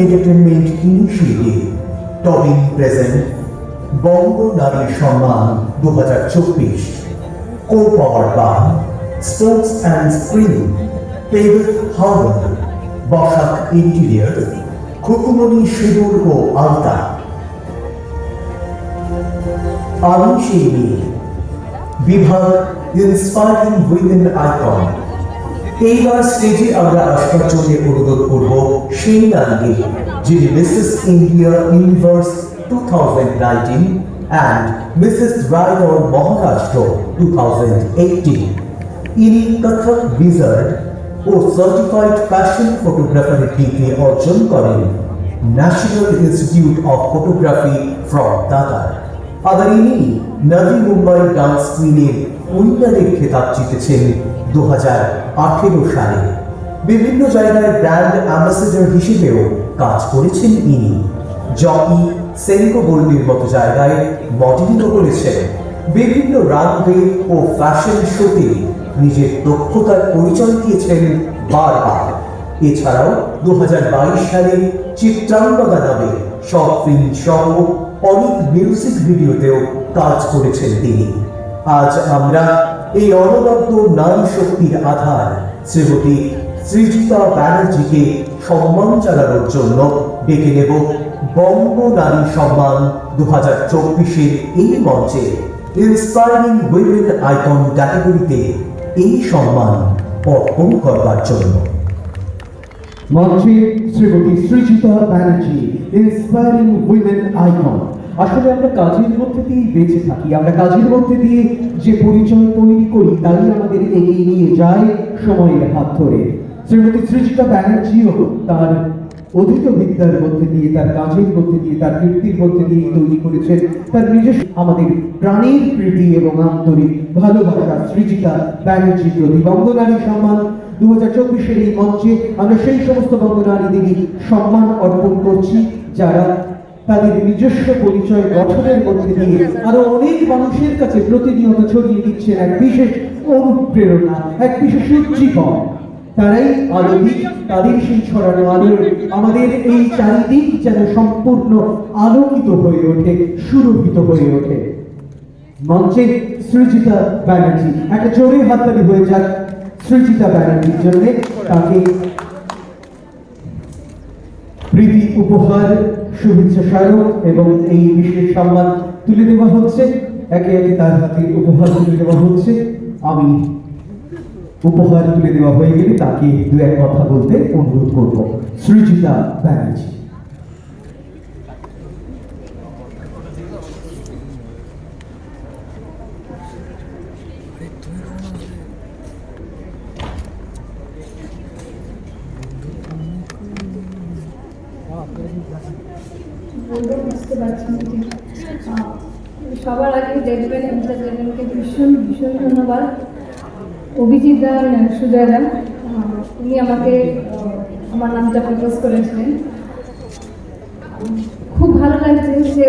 Entertainment initiative টবিং present বঙ্গ নারী সম্মান দু হাজার চব্বিশ। Co power by sports and screen পেভিল herbal Basak interior Khukumoni সিঁদুর ও আলতা। আমি সেই বিভাগ ইন্সপায়ারিং উইমেন আইকন এইবার স্টেজে আমরা আসবার জন্য অনুরোধ করব সেই যিনি Mrs India Universe two thousand nineteen and Mrs Raigad Maharashtra two thousand eighteen ইনি কথক উইজার্ড ও সার্টিফাইড ফ্যাশন ফটোগ্রাফারের ডিগ্রি অর্জন করেন National Institute of Photography from Dadar আবার ইনি নবী মুম্বাই ডান্স কুইনের উইনারের খেতাব জিতেছেন দু হাজার আঠেরো সালে বিভিন্ন জায়গায় ব্র্যান্ড অ্যাম্বাসেডর হিসেবেও কাজ করেছেন ইনি। জকি সেনকো গোল্ডের মতো জায়গায় মডেলিংও করেছেন। বিভিন্ন রানওয়ে ও ফ্যাশন শোতে নিজের দক্ষতার পরিচয় দিয়েছেন বারবার। এছাড়াও দুই হাজার বাইশ সালে চিত্রাঙ্গদা নামে শর্ট ফিল্ম সহ অনেক মিউজিক ভিডিওতেও কাজ করেছেন তিনি। আজ আমরা এই অনবদ্য নারী শক্তির আধার শ্রীমতী সৃজিতা ব্যানার্জিকে সম্মান জানানোর জন্য ডেকে নেব বঙ্গ নারী সম্মান দু হাজার চব্বিশের এই মঞ্চে। ইন্সপায়ারিং উইমেন আইকন ক্যাটাগরিতে এই সম্মান অর্পণ করবার জন্য। মঞ্চে Shrimati Srijita Banerjee inspiring women icon আসলে আমরা কাজের মধ্যে দিয়েই বেঁচে থাকি। আমরা কাজের মধ্যে দিয়ে যে পরিচয় তৈরি করি, তাই আমাদের এগিয়ে নিয়ে যায় সময়ের হাত ধরে। শ্রীমতী সৃজিতা ব্যানার্জিও তার অধিক বিদ্যার মধ্যে দিয়ে, তার কাজের মধ্যে দিয়ে, তার কীর্তির মধ্যে দিয়ে তৈরি করেছেন। তার নিজস্ব আমাদের প্রাণীর প্রীতি এবং আন্তরিক ভালোবাসা সৃজিতা ব্যানার্জির প্রতি। বঙ্গনারী সম্মান দু হাজার চব্বিশের এই মঞ্চে আমরা সেই সমস্ত বঙ্গনারীদেরই সম্মান অর্পণ করছি, যারা তাদের নিজস্ব পরিচয় গঠনের মধ্যে দিয়ে আরও অনেক মানুষের কাছে প্রতিনিয়ত ছড়িয়ে দিচ্ছেন এক বিশেষ অনুপ্রেরণা, এক বিশেষ উজ্জীবন। তারাই আলোকিক তাদের সেই ছড়ানো আলোর আমাদের এই চারিদিক যেন সম্পূর্ণ আলোকিত হয়ে ওঠে, সুরভিত হয়ে ওঠে। মঞ্চে সৃজিতা ব্যানার্জি, একটা জোরে হাততালি হয়ে যাক সৃজিতা ব্যানার্জির জন্য, তাকে প্রীতি উপহার, শুভেচ্ছা স্মারক এবং এই বিশেষ সম্মান তুলে দেওয়া হচ্ছে। একে একে তার হাতে উপহার তুলে দেওয়া হচ্ছে। আমি উপহার তুলে দেওয়া হয়ে গেলে তাকে দু এক কথা বলতে অনুরোধ করব। সৃজিতা ব্যানার্জি। বলতে বুঝতে পারছি না সবার আগে দেখবেন এন্টারটেনমেন্টকে ভীষণ ভীষণ ধন্যবাদ। অভিজিৎ দা সুজয় দা উনি আমাকে আমার নামটা প্রপোজ করেছিলেন। খুব ভালো লাগছে যে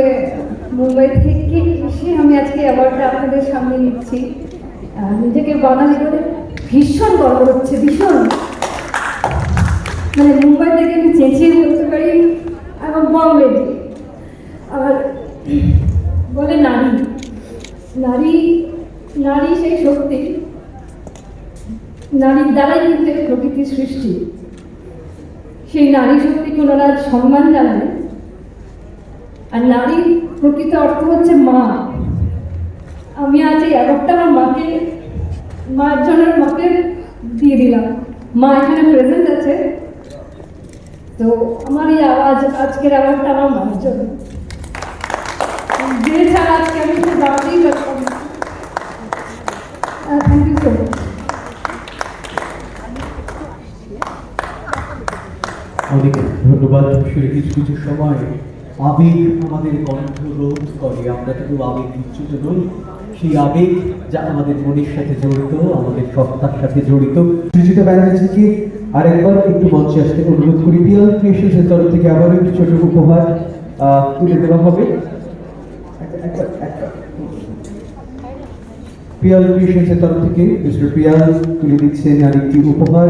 মুম্বাই থেকে এসে আমি আজকে অ্যাওয়ার্ডটা আপনাদের সামনে নিচ্ছি। নিজেকে বাঙালি বলে ভীষণ গর্ব হচ্ছে, ভীষণ। মানে মুম্বাই থেকে আমি চেঁচিয়ে বলতে পারি এবং বম্বে আর বলে নারী। নারী নারী সেই শক্তি। নারীর দ্বারাই কিন্তু প্রকৃতির সৃষ্টি। সেই নারী শক্তিকে ওনারা সম্মান জানায়। আর নারীর প্রকৃত অর্থ হচ্ছে মা। আমি আজ এই অ্যাওয়ার্ডটা আমার মাকে মায়ের জন্য মাকে দিয়ে দিলাম। মা এখানে প্রেজেন্ট আছে। তো আমার এই আওয়াজ, আজকের আওয়াজটা আমার মায়ের জন্য। যে ছাড়া আজকে আমি একটু দাঁড়াতেই পারতাম থ্যাংক ইউ সো মাচ অনেক ধন্যবাদ। আসলে কিছু কিছু সময় আবেগ আমাদের কণ্ঠ রোধ করে। আমরা কিন্তু আবেগ বিচ্যুত নই সেই আবেগ যা আমাদের মনের সাথে জড়িত আমাদের সত্তার সাথে জড়িত। সুজিতা ব্যানার্জিকে আরেকবার একটু মঞ্চে আসতে অনুরোধ করি। পিয়াল ক্রিয়েশনসের তরফ থেকে আবারও একটু ছোট উপহার আহ, তুলে দেওয়া হবে। পিয়াল ক্রিয়েশনসের তরফ থেকে মিস্টার পিয়াল তুলে দিচ্ছেন আর একটি উপহার।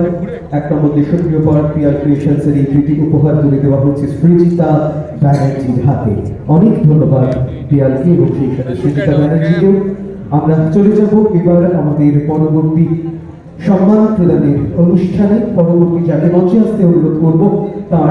এক নম্বর দেশপ্রিয় পার্ক পিয়াল ক্রিয়েশনসের এই দুটি উপহার তুলে দেওয়া হচ্ছে সৃজিতা ব্যানার্জির হাতে। অনেক ধন্যবাদ পিয়ালকে এবং সেই সাথে সৃজিতা ব্যানার্জিকেও। আমরা চলে যাব এবার আমাদের পরবর্তী সম্মান প্রদানের অনুষ্ঠানে। পরবর্তী যাকে মঞ্চে আসতে অনুরোধ করব, তার